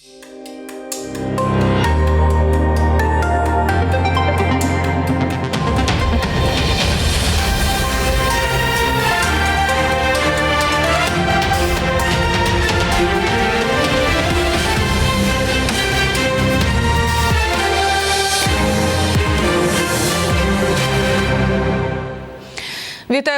you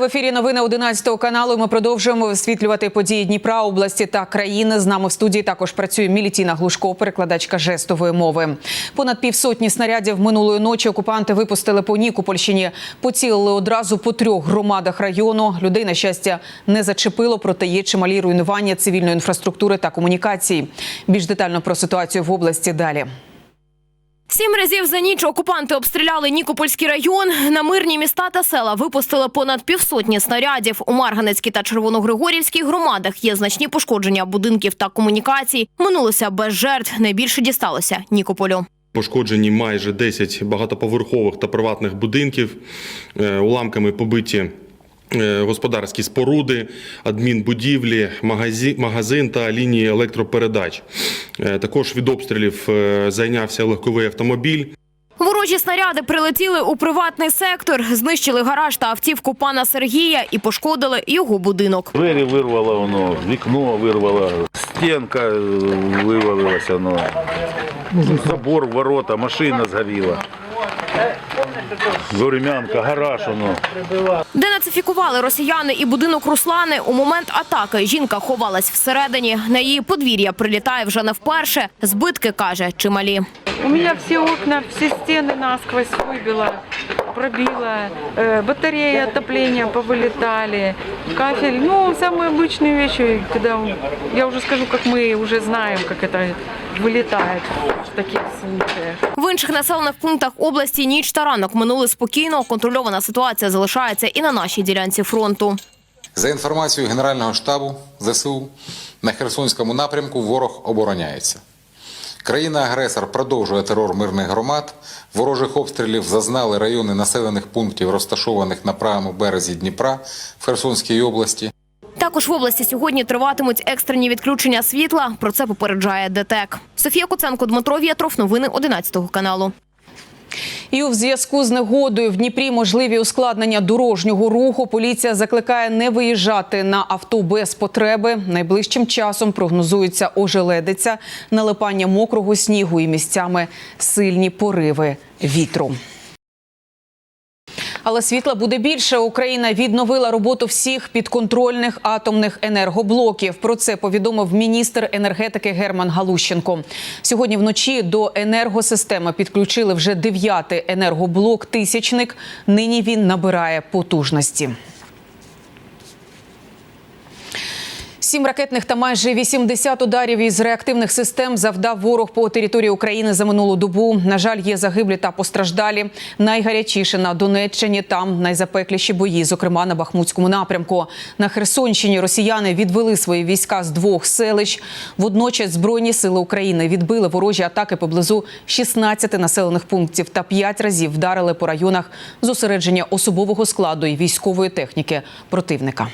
в ефірі. Новини 11 каналу. Ми продовжуємо висвітлювати події Дніпра, області та країни. З нами в студії також працює Мілітіна Глушко, перекладачка жестової мови. Понад півсотні снарядів минулої ночі окупанти випустили по Нікопольщині. Поцілили одразу по трьох громадах району. Людей на щастя не зачепило, проте є чималі руйнування цивільної інфраструктури та комунікацій. Більш детально про ситуацію в області далі. Сім разів за ніч окупанти обстріляли Нікопольський район. На мирні міста та села випустили понад півсотні снарядів. У Марганецькій та Червоногригорівській громадах є значні пошкодження будинків та комунікацій. Минулося без жертв. Найбільше дісталося Нікополю. Пошкоджені майже 10 багатоповерхових та приватних будинків, Е, уламками побиті господарські споруди, адмінбудівлі, магазин, та лінії електропередач. Е, Також від обстрілів е, зайнявся легковий автомобіль. Ворожі снаряди прилетіли у приватний сектор, знищили гараж та автівку пана Сергія і пошкодили його будинок. Двері вирвало воно, вікно вирвало, стінка е, вивалилася, воно, забор, ворота, машина згоріла. Горемянка, гараж воно. Денацифікували росіяни і будинок Руслани. У момент атаки жінка ховалась всередині. На її подвір'я прилітає вже не вперше. Збитки каже чималі. У меня все окна, все стены насквозь выбило, пробило, э, батареи отопления повылетали, кафель. Ну, самые обычные вещи, когда я уже скажу, как мы уже знаем, как это вылетает в таких случаях. В інших населених пунктах області ніч та ранок минули спокійно. Контрольована ситуація залишається і на нашій ділянці фронту. За інформацією Генерального штабу ЗСУ, на Херсонському напрямку ворог обороняється. Країна-агресор продовжує терор мирних громад. Ворожих обстрілів зазнали райони населених пунктів, розташованих на правому березі Дніпра в Херсонській області. Також в області сьогодні триватимуть екстрені відключення світла. Про це попереджає ДТЕК. Софія Куценко, Дмитро В'ятров. Новини 11 каналу. І у зв'язку з негодою в Дніпрі можливі ускладнення дорожнього руху. Поліція закликає не виїжджати на авто без потреби. Найближчим часом прогнозується ожеледиця, налипання мокрого снігу і місцями сильні пориви вітру. Але світла буде більше. Україна відновила роботу всіх підконтрольних атомних енергоблоків. Про це повідомив міністр енергетики Герман Галущенко. Сьогодні вночі до енергосистеми підключили вже дев'ятий енергоблок Тисячник. Нині він набирає потужності. Сім ракетних та майже 80 ударів із реактивних систем завдав ворог по території України за минулу добу. На жаль, є загиблі та постраждалі. Найгарячіше на Донеччині. Там найзапекліші бої, зокрема на Бахмутському напрямку. На Херсонщині росіяни відвели свої війська з двох селищ. Водночас збройні сили України відбили ворожі атаки поблизу 16 населених пунктів та п'ять разів вдарили по районах зосередження особового складу і військової техніки противника.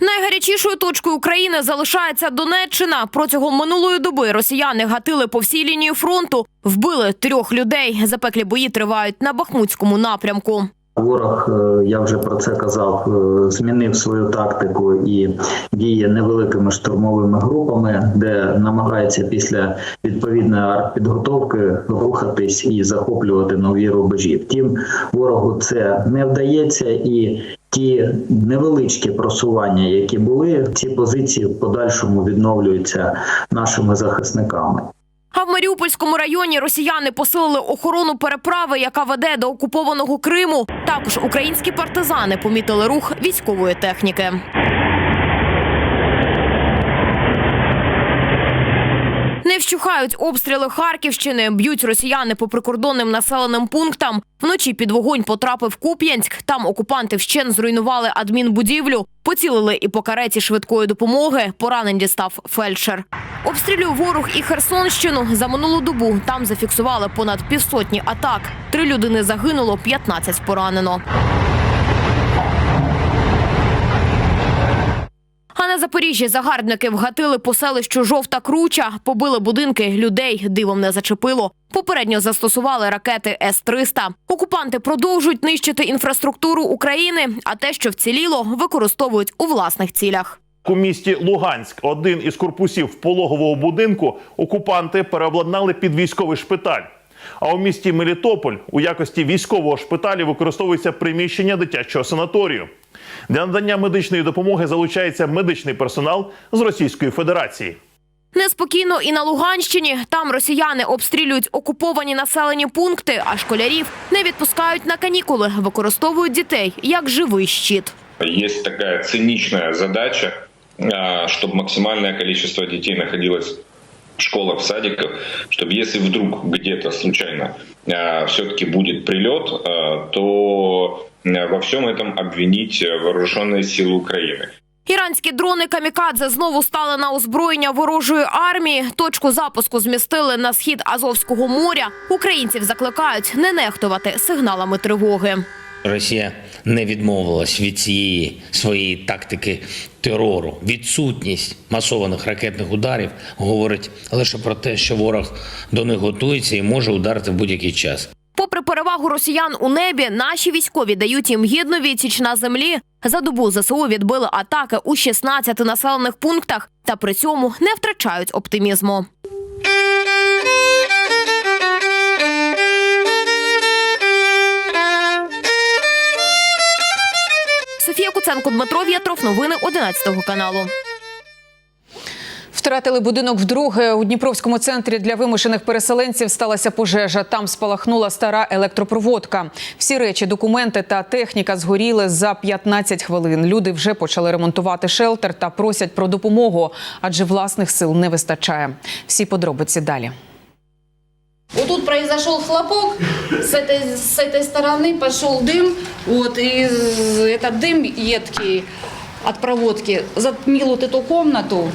Найгарячішою точкою України залишається Донеччина. Протягом минулої доби росіяни гатили по всій лінії фронту, вбили трьох людей. Запеклі бої тривають на Бахмутському напрямку. Ворог, е, я вже про це казав, е, змінив свою тактику і діє невеликими штурмовими групами, де намагається після відповідної артпідготовки рухатись і захоплювати нові рубежі. Втім, ворогу це не вдається і. Ті невеличкі просування, які були, ці позиції в подальшому відновлюються нашими захисниками. А в Маріупольському районі росіяни посилили охорону переправи, яка веде до окупованого Криму. Також українські партизани помітили рух військової техніки. Вщухають обстріли Харківщини, б'ють росіяни по прикордонним населеним пунктам. Вночі під вогонь потрапив Куп'янськ. Там окупанти вщен зруйнували адмінбудівлю, поцілили і по кареті швидкої допомоги. Поранень дістав фельдшер. Обстрілює ворог і Херсонщину. За минулу добу там зафіксували понад півсотні атак. Три людини загинуло, 15 поранено. А на Запоріжжі загарбники вгатили по селищу Жовта Круча, побили будинки, людей дивом не зачепило. Попередньо застосували ракети С-300. Окупанти продовжують нищити інфраструктуру України, а те, що вціліло, використовують у власних цілях. У місті Луганськ один із корпусів пологового будинку окупанти переобладнали під військовий шпиталь. А у місті Мелітополь у якості військового шпиталю використовується приміщення дитячого санаторію. Для надання медичної допомоги залучається медичний персонал з Російської Федерації. Неспокійно і на Луганщині. Там росіяни обстрілюють окуповані населені пункти, а школярів не відпускають на канікули, використовують дітей як живий щит. Есть такая циничная задача, а, чтобы максимальное количество детей находилось в школах, в садиках, чтобы если вдруг где-то случайно все-таки будет прилет, а, то а, во всем этом обвинить а, вооруженные силы Украины. Іранські дрони камікадзе знову стали на озброєння ворожої армії. Точку запуску змістили на схід Азовського моря. Українців закликають не нехтувати сигналами тривоги. Росія не відмовилась від цієї своєї тактики терору. Відсутність масованих ракетних ударів говорить лише про те, що ворог до них готується і може ударити в будь-який час. Попри перевагу росіян у небі, наші військові дають їм гідну відсіч на землі. За добу ЗСУ відбили атаки у 16 населених пунктах та при цьому не втрачають оптимізму. Софія Куценко, Дмитро В'ятров. Новини 11 каналу. Втратили будинок вдруге. У Дніпровському центрі для вимушених переселенців сталася пожежа. Там спалахнула стара електропроводка. Всі речі, документи та техніка згоріли за 15 хвилин. Люди вже почали ремонтувати шелтер та просять про допомогу, адже власних сил не вистачає. Всі подробиці далі. Вот тут произошел хлопок, с этой, с этой стороны пошел дым, вот, и этот дым едкий от проводки затмил вот эту комнату.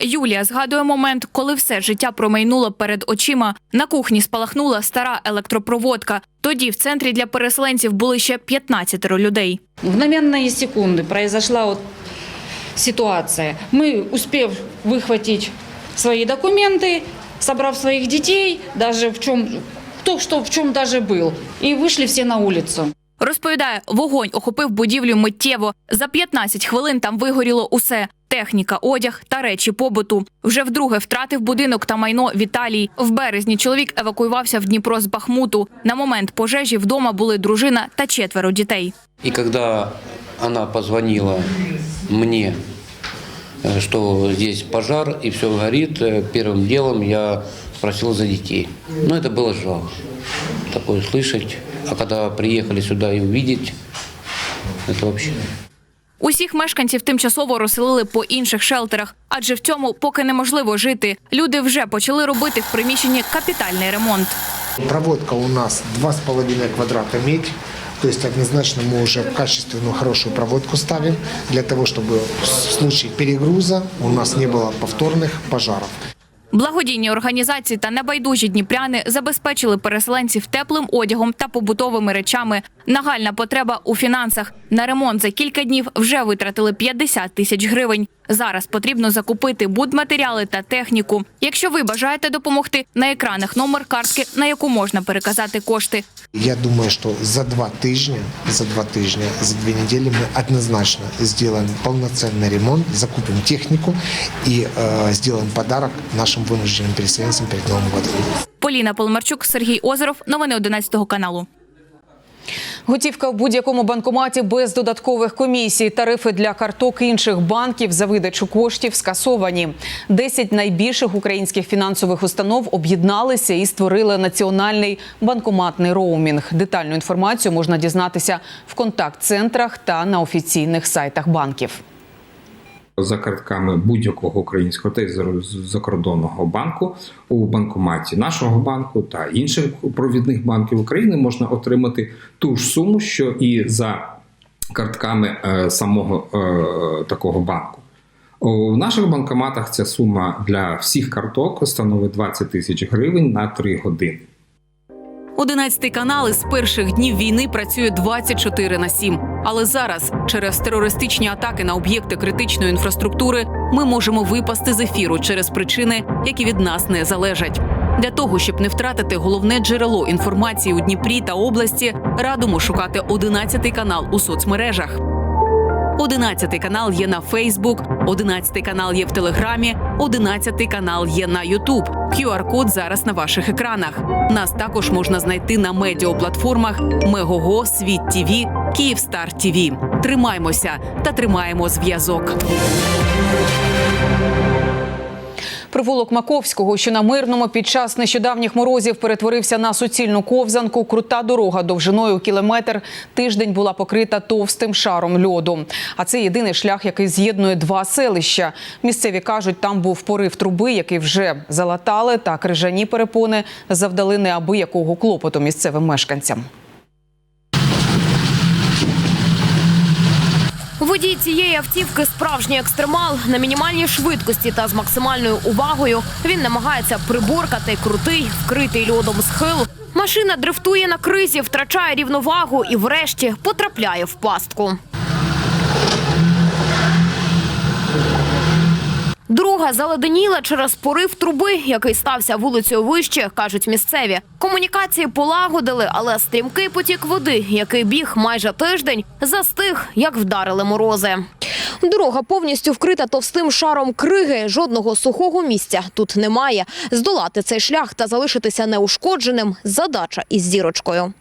Юлія згадує момент, коли все життя промайнуло перед очима. На кухні спалахнула стара електропроводка. Тоді в центрі для переселенців були ще 15 людей. В мгновенные секунды произошла вот ситуация. Мы, успев выхватить свои документы, собрав своих детей, даже в чем, кто что в чем даже был, и вышли все на улицу. Розповідає, вогонь охопив будівлю миттєво. За 15 хвилин там вигоріло усе: техніка, одяг та речі побуту. Вже вдруге втратив будинок та майно Віталій. В березні чоловік евакуювався в Дніпро з Бахмуту. На момент пожежі вдома були дружина та четверо дітей. И когда она позвонила мне, э, что здесь пожар и все горит, э, первым делом я спросил за детей. Но это было жалко такое слышать. А когда приехали сюда и увидеть, это вообще... Усіх мешканців тимчасово розселили по інших шелтерах, адже в цьому поки неможливо жити. Люди вже почали робити в приміщенні капітальний ремонт. Проводка у нас 2,5 квадрата медь. То есть однозначно мы уже качественную, хорошую проводку ставим для того, чтобы в случае перегруза у нас не было повторных пожаров. Благодійні організації та небайдужі дніпряни забезпечили переселенців теплим одягом та побутовими речами. Нагальна потреба у фінансах. На ремонт за кілька днів вже витратили 50 тисяч гривень. Зараз потрібно закупити будматеріали та техніку. Якщо ви бажаєте допомогти, на екранах номер картки, на яку можна переказати кошти. Я думаю, что за два тижня, за два тижня, за две недели мы однозначно сделаем полноценный ремонт, закупим технику и э, сделаем подарок нашим вынужденным переселенцам перед Новым годом. Поліна Полмарчук, Сергій Озеров. Новини 11 каналу. Готівка в будь-якому банкоматі без додаткових комісій. Тарифи для карток інших банків за видачу коштів скасовані. Десять найбільших українських фінансових установ об'єдналися і створили національний банкоматний роумінг. Детальну інформацію можна дізнатися в контакт-центрах та на офіційних сайтах банків. За картками будь-якого українського та й закордонного банку у банкоматі нашого банку та інших провідних банків України можна отримати ту ж суму, що і за картками е, самого е, такого банку. У наших банкоматах ця сума для всіх карток становить 20 тисяч гривень на 3 години. 11 канал із перших днів війни працює 24 на 7. Але зараз, через терористичні атаки на об'єкти критичної інфраструктури, ми можемо випасти з ефіру через причини, які від нас не залежать. Для того щоб не втратити головне джерело інформації у Дніпрі та області, радимо шукати 11 канал у соцмережах. 11 канал є на Фейсбук, 11 канал є в Телеграмі, 11 канал є на Ютуб. QR-код зараз на ваших екранах. Нас також можна знайти на медіаплатформах Мегого, Світ ТІВІ, Київстар ТІВІ. Тримаймося та тримаємо зв'язок. Провулок Маковського, що на мирному під час нещодавніх морозів перетворився на суцільну ковзанку. Крута дорога довжиною кілометр тиждень була покрита товстим шаром льоду. А це єдиний шлях, який з'єднує два селища. Місцеві кажуть, там був порив труби, який вже залатали, та крижані перепони завдали неабиякого клопоту місцевим мешканцям. Водій цієї автівки справжній екстремал на мінімальній швидкості та з максимальною увагою. Він намагається приборкати крутий, вкритий льодом схил. Машина дрифтує на кризі, втрачає рівновагу і, врешті, потрапляє в пастку. Друга заледеніла через порив труби, який стався вулицею вище, кажуть місцеві. Комунікації полагодили, але стрімкий потік води, який біг майже тиждень, застиг, як вдарили морози. Дорога повністю вкрита товстим шаром криги. Жодного сухого місця тут немає. Здолати цей шлях та залишитися неушкодженим задача із зірочкою.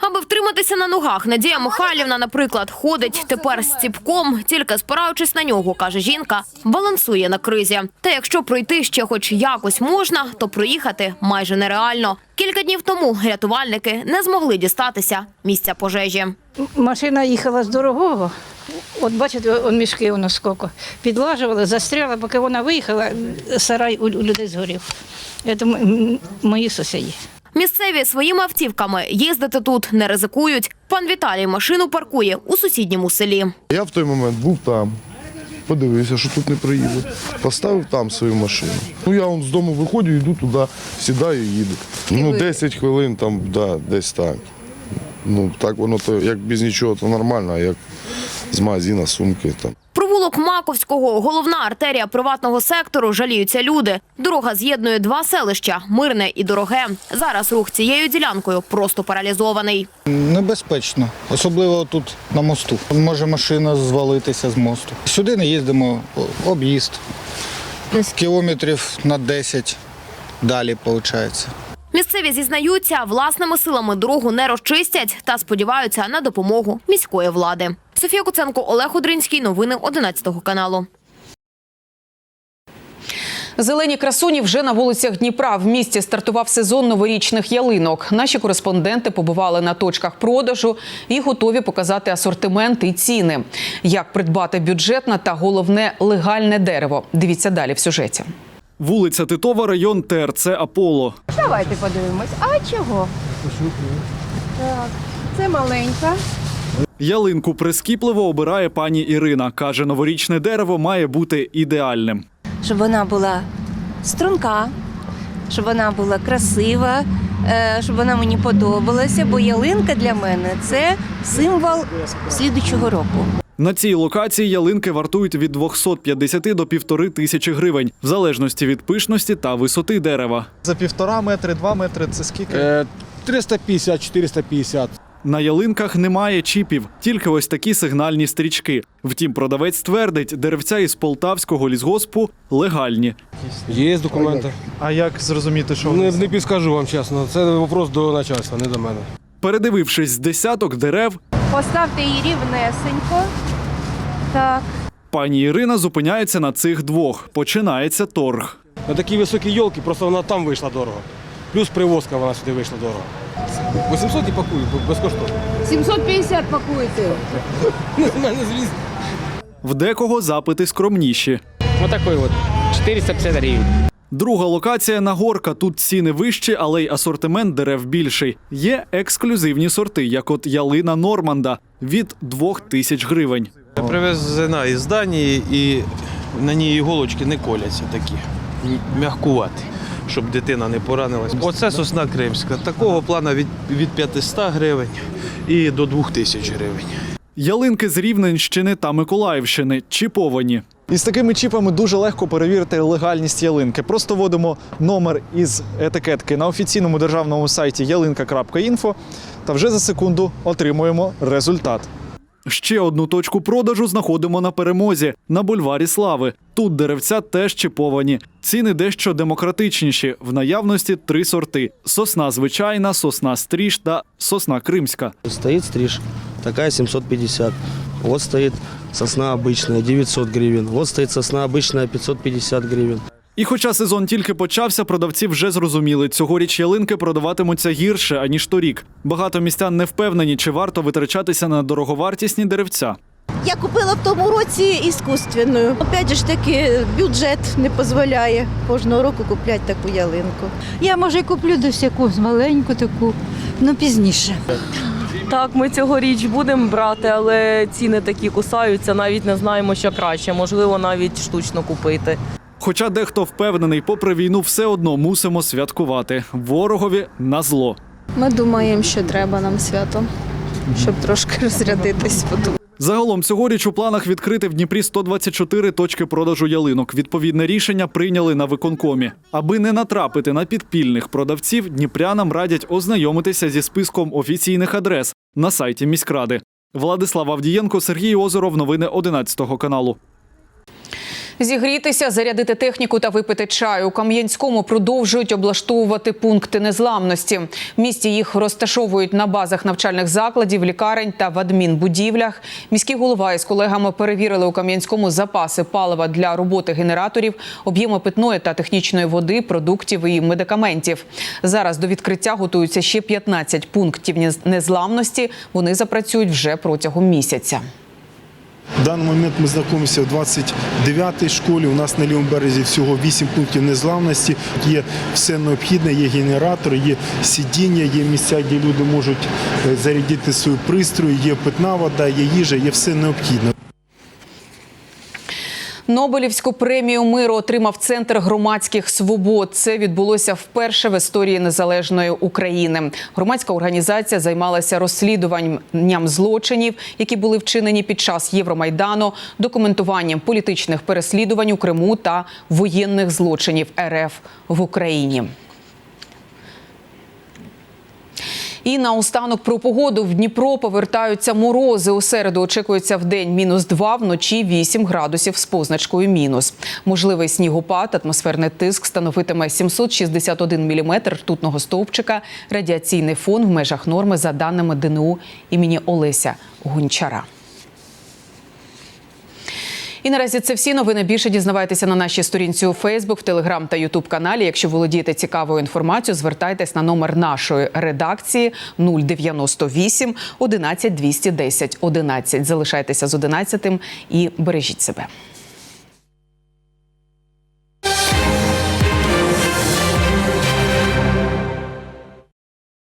Аби втриматися на ногах, Надія Михайлівна, наприклад, ходить тепер з ціпком, тільки спираючись на нього, каже жінка, балансує на кризі. Та якщо пройти ще хоч якось можна, то проїхати майже нереально. Кілька днів тому рятувальники не змогли дістатися місця пожежі. Машина їхала з дорогого. От бачите, он мішки у нас скільки. Підлажували, застряла, поки вона виїхала, сарай у людей згорів. Це мої сусіди. Місцеві своїми автівками їздити тут не ризикують. Пан Віталій машину паркує у сусідньому селі. Я в той момент був там, подивився, що тут не приїду. Поставив там свою машину. Ну я вон з дому виходжу, йду туди, сідаю і їду. Ну, 10 хвилин там, да, десь так. Ну, так воно то як без нічого, то нормально, а як з магазина, сумки там. Провулок Маковського, головна артерія приватного сектору, жаліються люди. Дорога з'єднує два селища Мирне і Дороге. Зараз рух цією ділянкою просто паралізований. Небезпечно, особливо тут на мосту. Може машина звалитися з мосту. Сюди не їздимо, об'їзд. Кілометрів на 10 далі виходить. Місцеві зізнаються, власними силами дорогу не розчистять та сподіваються на допомогу міської влади. Софія Куценко, Олег Одринський. Новини 11 каналу. Зелені красуні вже на вулицях Дніпра. В місті стартував сезон новорічних ялинок. Наші кореспонденти побували на точках продажу і готові показати асортимент і ціни. Як придбати бюджетне та головне легальне дерево. Дивіться далі в сюжеті. Вулиця Титова, район ТРЦ Аполло. Давайте подивимось. А чого? Так, це маленька. Ялинку прискіпливо обирає пані Ірина. Каже, новорічне дерево має бути ідеальним. Щоб вона була струнка, щоб вона була красива, е, щоб вона мені подобалася, бо ялинка для мене це символ слідучого року. На цій локації ялинки вартують від 250 до півтори тисячі гривень, в залежності від пишності та висоти дерева. За півтора метри, два метри це скільки? 350-450. На ялинках немає чіпів, тільки ось такі сигнальні стрічки. Втім, продавець твердить, деревця із полтавського лісгоспу легальні. Є документи. А як зрозуміти, що не, не підскажу вам чесно. Це вопрос до начальства, не до мене. Передивившись з десяток дерев, Поставте її рівнесенько. Так. пані Ірина зупиняється на цих двох. Починається торг. На такі високі йолки, просто вона там вийшла дорого. Плюс привозка вона сюди вийшла дорого. 800 і пакую, безкоштовно. 750 пакуєте. У мене зліз. В декого запити скромніші. Отакий от. 450 гривень. Друга локація Нагорка. Тут ціни вищі, але й асортимент дерев більший. Є ексклюзивні сорти, як от ялина Норманда від 2 тисяч гривень. Привезена із Данії і на ній іголочки не коляться такі. м- М'ягкуваті, щоб дитина не поранилась. Оце сосна кримська. Такого плана від, від 500 гривень і до 2000 гривень. Ялинки з Рівненщини та Миколаївщини чіповані. Із такими чіпами дуже легко перевірити легальність ялинки. Просто вводимо номер із етикетки на офіційному державному сайті ялинка.інфо та вже за секунду отримуємо результат. Ще одну точку продажу знаходимо на перемозі на бульварі Слави. Тут деревця теж чіповані. Ціни дещо демократичніші. В наявності три сорти: сосна звичайна, сосна стріж та сосна кримська. Стоит стриж, такая 750. Вот стоит сосна обычная, 900 гривен. Вот стоит сосна обычная, 550 гривен. І хоча сезон тільки почався, продавці вже зрозуміли, цьогоріч ялинки продаватимуться гірше аніж торік. Багато містян не впевнені, чи варто витрачатися на дороговартісні деревця. Я купила в тому році іскусственну. Опять ж таки, бюджет не дозволяє кожного року купляти таку ялинку. Я може куплю десь якусь маленьку таку, ну пізніше. Так, ми цьогоріч будемо брати, але ціни такі кусаються, навіть не знаємо, що краще. Можливо, навіть штучно купити. Хоча дехто впевнений, попри війну, все одно мусимо святкувати ворогові на зло. Ми думаємо, що треба нам свято, щоб трошки розрядитись. Загалом цьогоріч у планах відкрити в Дніпрі 124 точки продажу ялинок. Відповідне рішення прийняли на виконкомі. Аби не натрапити на підпільних продавців, дніпрянам радять ознайомитися зі списком офіційних адрес на сайті міськради. Владислав Авдієнко, Сергій Озеров. Новини 11 каналу. Зігрітися, зарядити техніку та випити чаю. У Кам'янському продовжують облаштовувати пункти незламності. В місті їх розташовують на базах навчальних закладів, лікарень та в адмінбудівлях. Міський голова із колегами перевірили у Кам'янському запаси палива для роботи генераторів, об'єми питної та технічної води, продуктів і медикаментів. Зараз до відкриття готуються ще 15 пунктів незламності. Вони запрацюють вже протягом місяця. В даний момент ми знаходимося в 29-й школі. У нас на лівому березі всього 8 пунктів незламності. Є все необхідне, є генератор, є сидіння, є місця, де люди можуть е, зарядити свою пристрою, є питна вода, є їжа, є все необхідне. Нобелівську премію миру отримав центр громадських свобод. Це відбулося вперше в історії незалежної України. Громадська організація займалася розслідуванням злочинів, які були вчинені під час Євромайдану, документуванням політичних переслідувань у Криму та воєнних злочинів РФ в Україні. І наостанок про погоду в Дніпро повертаються морози. У середу очікується в день мінус 2, вночі 8 градусів з позначкою мінус. Можливий снігопад, атмосферний тиск становитиме 761 міліметр ртутного стовпчика. Радіаційний фон в межах норми за даними ДНУ імені Олеся Гончара. І наразі це всі новини. Більше дізнавайтеся на нашій сторінці у Фейсбук, Телеграм та Ютуб каналі. Якщо володієте цікавою інформацією, звертайтесь на номер нашої редакції 098 11 210 11. Залишайтеся з 11 і бережіть себе.